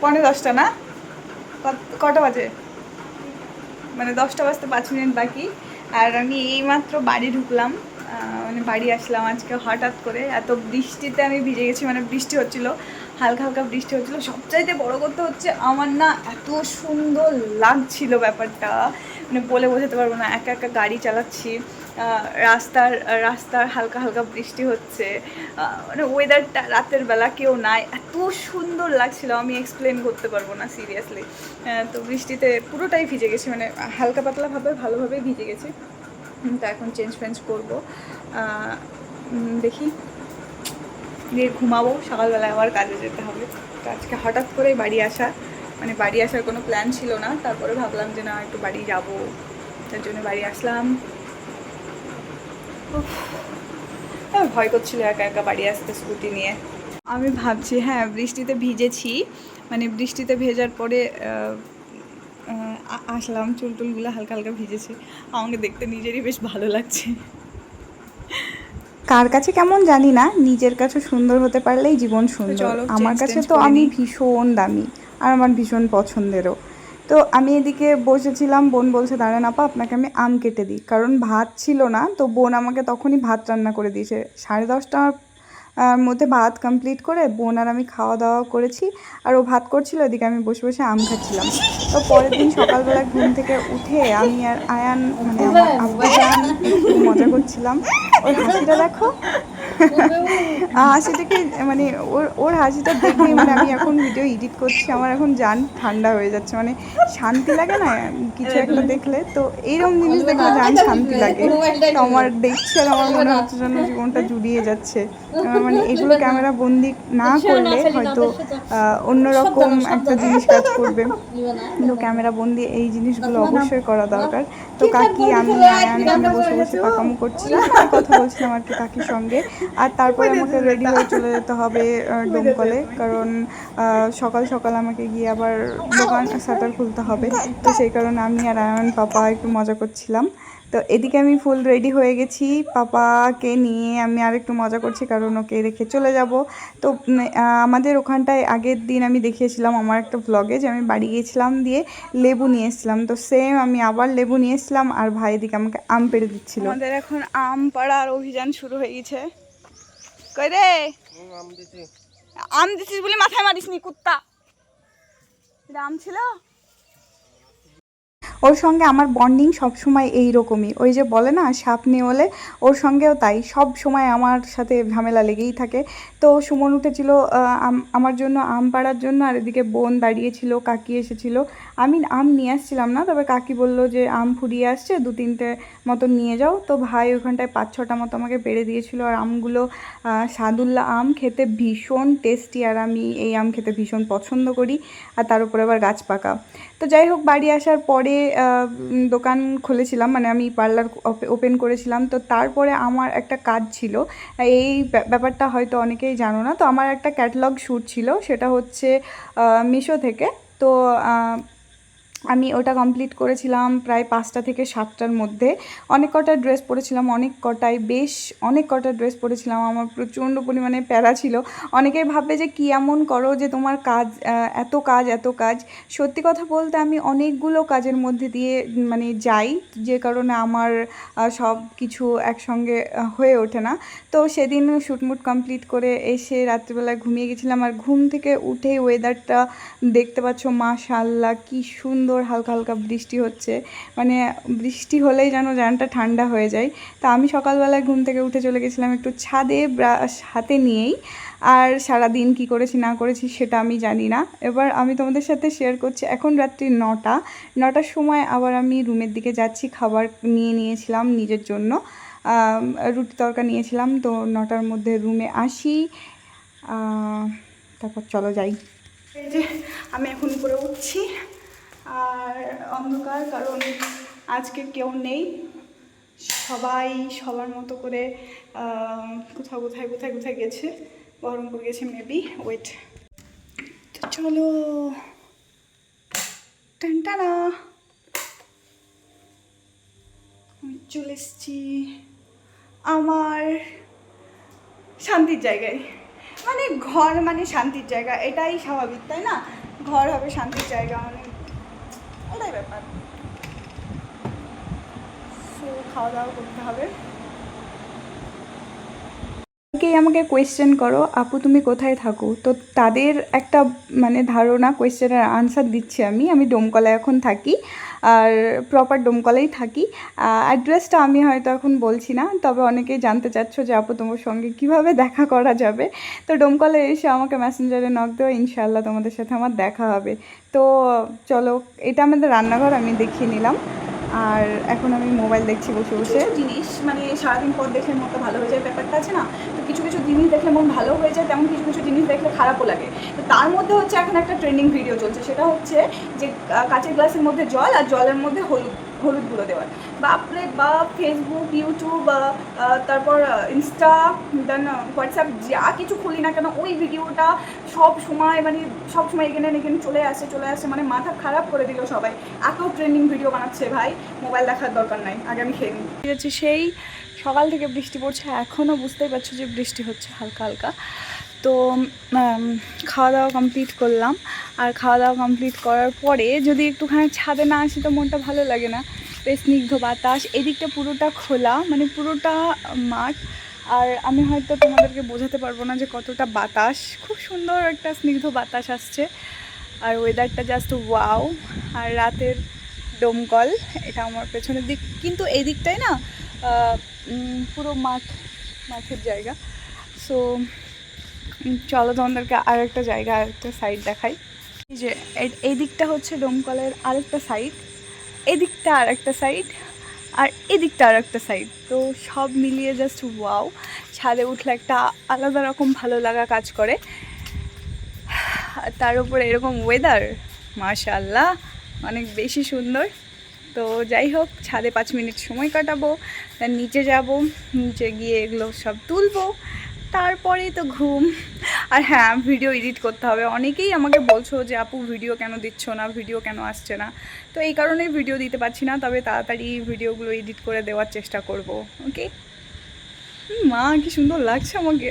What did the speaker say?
পনেরো দশটা না? কটা বাজে? মানে দশটা বাজতে পাঁচ মিনিট বাকি। আর আমি এইমাত্র বাড়ি ঢুকলাম। মানে বাড়ি আসলাম আজকে হঠাৎ করে। এত বৃষ্টিতে আমি ভিজে গেছি মানে বৃষ্টি হচ্ছিল, হালকা হালকা বৃষ্টি হচ্ছিল। সবচাইতে বড় কথা হচ্ছে, আমার না এত সুন্দর লাগছিল ব্যাপারটা। মানে বলে বোঝাতে পারব না, একা একা গাড়ি চালাচ্ছি। রাস্তার রাস্তার হালকা হালকা বৃষ্টি হচ্ছে। মানে ওয়েদারটা রাতের বেলা কেউ নাই। এত সুন্দর লাগছিল, আমি এক্সপ্লেন করতে পারব না সিরিয়াসলি তো বৃষ্টিতে পুরোটাই ভিজে গেছে মানে হালকা পাতলাভাবে ভালোভাবে ভিজে গেছে। তো এখন চেঞ্জ ফেঞ্জ করব। দেখি। দিয়ে ঘুমাবো, সকালবেলায় আবার কাজে যেতে হবে। তো আজকে হঠাৎ করেই বাড়ি আসা মানে বাড়ি আসার কোনো প্ল্যান ছিল না। তারপরে ভাবলাম যে না, একটু বাড়ি যাব। তার জন্য বাড়ি আসলাম। ভয় করছিল একা একা বাড়ি আসতে স্কুটি নিয়ে। আমি ভাবছি হ্যাঁ বৃষ্টিতে ভিজেছি। মানে বৃষ্টিতে ভেজার পরে আসলাম চুল টুলগুলো হালকা হালকা ভিজেছে। আমাকে দেখতে নিজেরই বেশ ভালো লাগছে। কার কাছে কেমন জানি না নিজের কাছে সুন্দর হতে পারলেই জীবন সুন্দর। আমার কাছে তো আমি ভীষণ দামি আর আমার ভীষণ পছন্দেরও। তো আমি এদিকে বসেছিলাম, বোন বলছে, দাঁড়ান আপা, আপনাকে আমি আম কেটে দিই। কারণ ভাত ছিল না, তো বোন আমাকে তখনই ভাত রান্না করে দিয়েছে। সাড়ে দশটার মধ্যে ভাত কমপ্লিট করে বোন আর আমি খাওয়া দাওয়া করেছি। আর ও ভাত করছিল, এদিকে আমি বসে বসে আম খাচ্ছিলাম। তো পরের দিন সকালবেলা ঘুম থেকে উঠে আমি আর আয়ান মানে আমার একটু মজা করছিলাম। ওর হাসিটা দেখো। হাসিটাকে মানে ওর ওর হাসিটা দেখে মানে আমি এখন ভিডিও এডিট করছি আমার এখন জান ঠান্ডা হয়ে যাচ্ছে মানে শান্তি লাগে না কিছু একটা দেখলে। তো এইরকম জিনিস দেখলে জান শান্তি লাগে। তো আমার দেখছি আর আমার মনে হচ্ছে যেন জীবনটা জুড়িয়ে যাচ্ছে। মানে এগুলো ক্যামেরা বন্দি না করলে হয়তো অন্যরকম একটা জিনিস কাজ করবে। কিন্তু ক্যামেরা বন্দি এই জিনিসগুলো অবশ্যই করা দরকার। তো কাকি আমি আয়ান বসে বসে পাকামো করছিলাম কথা বলছিলাম আর কি কাকির সঙ্গে। আর তারপরে আমাকে রেডি হয়ে চলে যেতে হবে ডোমকলে কারণ সকাল সকাল আমাকে গিয়ে আবার দোকান শাটার খুলতে হবে। তো সেই কারণে আমি আর আয়ন পাপা একটু মজা করছিলাম। তো এদিকে আমি ফুল রেডি হয়ে গেছি। পাপাকে নিয়ে আমি আর একটু মজা করছি কারণ ওকে রেখে চলে যাব। তো আমাদের ওখানটায় আগের দিন আমি দেখিয়েছিলাম আমার একটা ভ্লগে যে আমি বাড়ি গিয়েছিলাম দিয়ে লেবু নিয়ে এসেছিলাম। তো সেম আমি আবার লেবু নিয়ে এসেছিলাম আর ভাই এদিকে আমাকে আম পেড়ে দিচ্ছিল। আমাদের এখন আম পাড়ার অভিযান শুরু হয়ে গেছে। কই রে? আম দিছিস বলে মাথায় কুত্তা। এটা আম ছিল? ওর সঙ্গে আমার বন্ডিং সবসময় এই রকমই ওই যে বলে না সাপ নেওলে ওর সঙ্গেও তাই। সব সময় আমার সাথে ঝামেলা লেগেই থাকে। তো সুমন উঠেছিল আমার জন্য আম পাড়ার জন্য আর এদিকে বোন দাঁড়িয়েছিল কাকি এসেছিল। আমি আম নিয়ে আসছিলাম না, তবে কাকি বলল যে আম ফুরিয়ে আসছে, দু তিনটে মতো নিয়ে যাও। তো ভাই ওখানটায় পাঁচ ছটা মতো আমাকে পেড়ে দিয়েছিল, আর আমগুলো সাদুল্লা আম খেতে ভীষণ টেস্টি, আর আমি এই আম খেতে ভীষণ পছন্দ করি, আর তার উপরে আবার গাছ পাকা। তো যাই হোক, বাড়ি আসার পরে দোকান খুলেছিলাম মানে আমি পার্লার ওপেন করেছিলাম। তো তারপরে আমার একটা কাজ ছিল, এই ব্যা- ব্যাপারটা হয়তো অনেকেই জানো না, তো আমার একটা ক্যাটালগ শ্যুট ছিল, সেটা হচ্ছে মিশো থেকে। তো আমি ওটা কমপ্লিট করেছিলাম প্রায় পাঁচটা থেকে সাতটার মধ্যে। অনেক কটা ড্রেস পরেছিলাম, অনেক কটাই বেশ অনেক কটা ড্রেস পরেছিলাম। আমার প্রচণ্ড পরিমাণে প্যারা ছিল। অনেকেই ভাববে যে কী এমন করো যে তোমার কাজ এত কাজ এত কাজ। সত্যি কথা বলতে আমি অনেকগুলো কাজের মধ্যে দিয়ে মানে যাই, যে কারণে আমার সব কিছু একসঙ্গে হয়ে ওঠে না। তো সেদিন শুটমুট কমপ্লিট করে এসে রাত্রিবেলায় ঘুমিয়ে গেছিলাম। আর ঘুম থেকে উঠেই ওয়েদারটা দেখতে পাচ্ছ মাশাল্লাহ কি সুন্দর হালকা হালকা বৃষ্টি হচ্ছে। মানে বৃষ্টি হলেই যেন জানটা ঠান্ডা হয়ে যায়। তা আমি সকালবেলায় ঘুম থেকে উঠে চলে গেছিলাম একটু ছাদে ব্রাশ হাতে নিয়েই। আর সারা দিন কি করেছি না করেছি সেটা আমি জানি না। এবার আমি তোমাদের সাথে শেয়ার করছি এখন রাত্রি নটা। নটার সময় আবার আমি রুমের দিকে যাচ্ছি, খাবার নিয়ে নিয়েছিলাম নিজের জন্য। রুটি তরকা নিয়েছিলাম, তো নটার মধ্যে রুমে আসি। তারপর চলো যাই। যে, আমি এখন উপরে উঠছি। আর অন্ধকার, কারণ আজকে কেউ নেই। সবাই সবার মতো করে কোথাও কোথায় কোথায় কোথায় গেছে। বহরমপুর গেছে মেবি ওয়েট তো চলো। টানটানা চলে এসছি আমার শান্তির জায়গায়। মানে ঘর মানে শান্তির জায়গা, এটাই স্বাভাবিক, তাই না? ঘর হবে শান্তির জায়গা মানে এটাই ব্যাপার। খাওয়া দাওয়া করতে হবে। অনেকেই আমাকে কোয়েশ্চেন করো, আপু, তুমি কোথায় থাকো? তো তাদের একটা মানে ধারণা কোয়েশ্চেনের আনসার দিচ্ছি আমি। আমি ডোমকলায় এখন থাকি, আর প্রপার ডোমকলাই থাকি। অ্যাড্রেসটা আমি হয়তো এখন বলছি না, তবে অনেকেই জানতে চাচ্ছ যে, আপু, তোমার সঙ্গে কীভাবে দেখা করা যাবে? তো ডোমকলায় এসে আমাকে মেসেঞ্জারে নক দেওয়া, ইনশাআল্লাহ তোমাদের সাথে আমার দেখা হবে। তো চলো, এটা আমাদের রান্নাঘর, আমি দেখিয়ে নিলাম। আর এখন আমি মোবাইল দেখছি বসে বসে। জিনিস মানে সারাদিন পর দেখলে মনটা ভালো হয়ে যায়, ব্যাপারটা আছে না? তো দেখলে মন ভালো হয়ে যায়, তেমন কিছু কিছু জিনিস দেখলে খারাপও লাগে। তো তার মধ্যে হচ্ছে এখন একটা ট্রেন্ডিং ভিডিও চলছে, সেটা হচ্ছে যে কাঁচের গ্লাসের মধ্যে জল আর জলের মধ্যে হলুদ। হলুদ গুঁড়ো দেওয়ার বাপরে বা ফেসবুক ইউটিউব তারপর ইনস্টা দেন হোয়াটসঅ্যাপ যা কিছু খুলি না কেন ওই ভিডিওটা সব সময় মানে সব সময় এখানে এখানে চলে আসে চলে আসে মানে মাথা খারাপ করে দিল সবাই। এত ট্রেন্ডিং ভিডিও বানাচ্ছে ভাই মোবাইল দেখার দরকার নাই, আগে আমি খেয়ে নিই। ঠিক আছে, সেই সকাল থেকে বৃষ্টি পড়ছে এখনও বুঝতেই পারছ যে বৃষ্টি হচ্ছে হালকা হালকা। তো খাওয়া দাওয়া কমপ্লিট করলাম। আর খাওয়া দাওয়া কমপ্লিট করার পরে যদি একটুখানি ছাদে না আসি তো মনটা ভালো লাগে না। স্নিগ্ধ বাতাস। এদিকটা পুরোটা খোলা মানে পুরোটা মাঠ। আর আমি হয়তো তোমাদেরকে বোঝাতে পারব না যে কতটা বাতাস। খুব সুন্দর একটা স্নিগ্ধ বাতাস আসছে। আর ওয়েদারটা জাস্ট ওয়াও আর রাতের ডোমকল এটা আমার পেছনের দিক। কিন্তু এই দিকটাই না পুরো মাঠ, মাঠের জায়গা। সো চলো তোমাদেরকে আর একটা জায়গা আর একটা সাইড দেখাই। এই যে, এই- দিকটা হচ্ছে ডোমকলের আরেকটা সাইড এদিকটা আর একটা সাইড আর এদিকটা আর একটা সাইড তো সব মিলিয়ে জাস্ট ওয়াও ছাদে উঠলে একটা আলাদা রকম ভালো লাগা কাজ করে। তার উপরে এরকম ওয়েদার মাশাল্লাহ অনেক বেশি সুন্দর। তো যাই হোক, ছাদে পাঁচ মিনিট সময় কাটাবো তার নিচে যাব, নিচে গিয়ে এগুলো সব তুলবো। তারপরেই তো ঘুম। আর হ্যাঁ ভিডিও এডিট করতে হবে। অনেকেই আমাকে বলছো যে, আপু ভিডিও কেন দিচ্ছ না? ভিডিও কেন আসছে না? তো এই কারণে ভিডিও দিতে পারছি না, তবে তাড়াতাড়ি ভিডিওগুলো এডিট করে দেওয়ার চেষ্টা করব ওকে মা, কি সুন্দর লাগছে আমাকে।